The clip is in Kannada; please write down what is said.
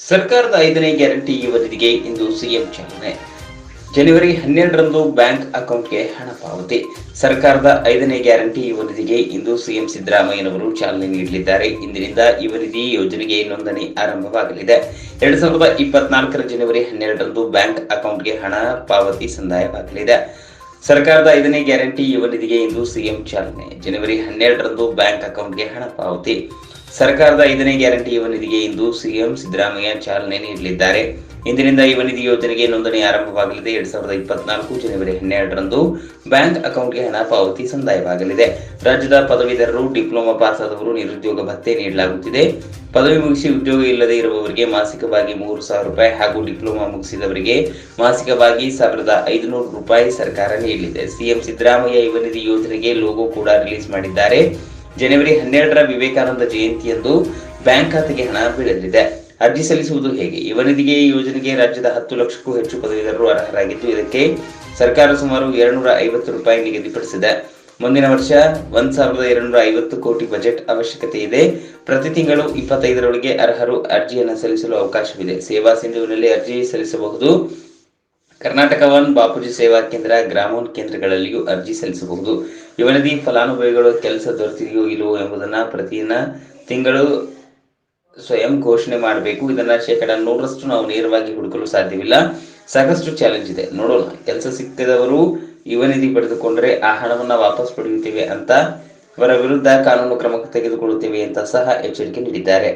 ಸರ್ಕಾರದ ಐದನೇ ಗ್ಯಾರಂಟಿ ಯುವತಿಗೆ ಇಂದು ಸಿಎಂ ಚಾಲನೆ. ಜನವರಿ ಹನ್ನೆರಡರಂದು ಬ್ಯಾಂಕ್ ಅಕೌಂಟ್ಗೆ ಹಣ ಪಾವತಿ. ಸರ್ಕಾರದ ಐದನೇ ಗ್ಯಾರಂಟಿ ಯುವನಿಧಿಗೆ ಇಂದು ಸಿಎಂ ಸಿದ್ದರಾಮಯ್ಯನವರು ಚಾಲನೆ ನೀಡಲಿದ್ದಾರೆ. ಇಂದಿನಿಂದ ಯುವನಿಧಿ ಯೋಜನೆಗೆ ನೋಂದಣಿ ಆರಂಭವಾಗಲಿದೆ. ಎರಡ್ ಸಾವಿರದ ಇಪ್ಪತ್ನಾಲ್ಕರ ಜನವರಿ ಹನ್ನೆರಡರಂದು ಬ್ಯಾಂಕ್ ಅಕೌಂಟ್ಗೆ ಹಣ ಪಾವತಿ ಸಂದಾಯವಾಗಲಿದೆ. ಸರ್ಕಾರದ ಐದನೇ ಗ್ಯಾರಂಟಿ ಯುವ ನಿಧಿಗೆ ಇಂದು ಸಿಎಂ ಚಾಲನೆ. ಜನವರಿ ಹನ್ನೆರಡರಂದು ಬ್ಯಾಂಕ್ ಅಕೌಂಟ್ಗೆ ಹಣ ಪಾವತಿ. ಸರ್ಕಾರದ ಐದನೇ ಗ್ಯಾರಂಟಿ ಯುವ ನಿಧಿಗೆ ಇಂದು ಸಿಎಂ ಸಿದ್ದರಾಮಯ್ಯ ಚಾಲನೆ ನೀಡಲಿದ್ದಾರೆ. ಇಂದಿನಿಂದ ಯುವ ನಿಧಿ ಯೋಜನೆಗೆ ನೋಂದಣಿ ಆರಂಭವಾಗಲಿದೆ. ಎರಡ್ ಸಾವಿರದ ಇಪ್ಪತ್ನಾಲ್ಕು ಜನವರಿ ಹನ್ನೆರಡರಂದು ಬ್ಯಾಂಕ್ ಅಕೌಂಟ್ಗೆ ಹಣ ಪಾವತಿ ಸಂದಾಯವಾಗಲಿದೆ. ರಾಜ್ಯದ ಪದವೀಧರರು, ಡಿಪ್ಲೊಮಾ ಪಾಸ್ ಆದವರು ನಿರುದ್ಯೋಗ ಭತ್ಯೆ ನೀಡಲಾಗುತ್ತಿದೆ. ಪದವಿ ಮುಗಿಸಿ ಉದ್ಯೋಗ ಇಲ್ಲದೆ ಇರುವವರಿಗೆ ಮಾಸಿಕವಾಗಿ ಮೂರು ಸಾವಿರ ರೂಪಾಯಿ ಹಾಗೂ ಡಿಪ್ಲೊಮಾ ಮುಗಿಸಿದವರಿಗೆ ಮಾಸಿಕವಾಗಿ ಸಾವಿರದ ಐದುನೂರು ರೂಪಾಯಿ ಸರ್ಕಾರ ನೀಡಲಿದೆ. ಸಿಎಂ ಸಿದ್ದರಾಮಯ್ಯ ಯುವ ನಿಧಿ ಯೋಜನೆಗೆ ಲೋಗೋ ಕೂಡ ರಿಲೀಸ್ ಮಾಡಿದ್ದಾರೆ. ಜನವರಿ ಹನ್ನೆರಡರ ವಿವೇಕಾನಂದ ಜಯಂತಿಯಂದು ಬ್ಯಾಂಕ್ ಖಾತೆಗೆ ಹಣ ಬೀಳಲಿದೆ. ಅರ್ಜಿ ಸಲ್ಲಿಸುವುದು ಹೇಗೆ? ಯುವ ನಿಧಿಗೆ ಈ ಯೋಜನೆಗೆ ರಾಜ್ಯದ ಹತ್ತು ಲಕ್ಷಕ್ಕೂ ಹೆಚ್ಚು ಪದವೀಧರರು ಅರ್ಹರಾಗಿದ್ದು, ಇದಕ್ಕೆ ಸರ್ಕಾರ ಸುಮಾರು ಎರಡುನೂರ ಐವತ್ತು ರೂಪಾಯಿ ನಿಗದಿಪಡಿಸಿದೆ. ಮುಂದಿನ ವರ್ಷ ಒಂದ್ ಸಾವಿರದ ಎರಡ್ನೂರ ಐವತ್ತು ಕೋಟಿ ಬಜೆಟ್ ಅವಶ್ಯಕತೆ ಇದೆ. ಪ್ರತಿ ತಿಂಗಳು ಇಪ್ಪತ್ತೈದರೊಳಗೆ ಅರ್ಹರು ಅರ್ಜಿಯನ್ನು ಸಲ್ಲಿಸಲು ಅವಕಾಶವಿದೆ. ಸೇವಾ ಸಿಂಧುವಿನಲ್ಲಿ ಅರ್ಜಿ ಸಲ್ಲಿಸಬಹುದು. ಕರ್ನಾಟಕ ಒನ್ ಬಾಪೂಜಿ ಸೇವಾ ಕೇಂದ್ರ ಗ್ರಾಮೋನ್ ಕೇಂದ್ರಗಳಲ್ಲಿಯೂ ಅರ್ಜಿ ಸಲ್ಲಿಸಬಹುದು. ಯುವನದಿ ಫಲಾನುಭವಿಗಳು ಕೆಲಸ ದೊರೆತಿದೆಯೋ ಇಲ್ಲವೋ ಎಂಬುದನ್ನ ಪ್ರತಿದಿನ ತಿಂಗಳು ಸ್ವಯಂ ಘೋಷಣೆ ಮಾಡಬೇಕು. ಇದನ್ನ ಶೇಕಡ ನೂರರಷ್ಟು ನಾವು ನೇರವಾಗಿ ಹುಡುಕಲು ಸಾಧ್ಯವಿಲ್ಲ. ಸಾಕಷ್ಟು ಚಾಲೆಂಜ್ ಇದೆ. ನೋಡೋಣ. ಕೆಲಸ ಸಿಕ್ಕದವರು ಯುವ ನಿಧಿ ಪಡೆದುಕೊಂಡ್ರೆ ಆ ಹಣವನ್ನ ವಾಪಸ್ ಪಡೆಯುತ್ತೇವೆ ಅಂತ ಅವರ ವಿರುದ್ಧ ಕಾನೂನು ಕ್ರಮ ತೆಗೆದುಕೊಳ್ಳುತ್ತೇವೆ ಅಂತ ಸಹ ಎಚ್ಚರಿಕೆ ನೀಡಿದ್ದಾರೆ.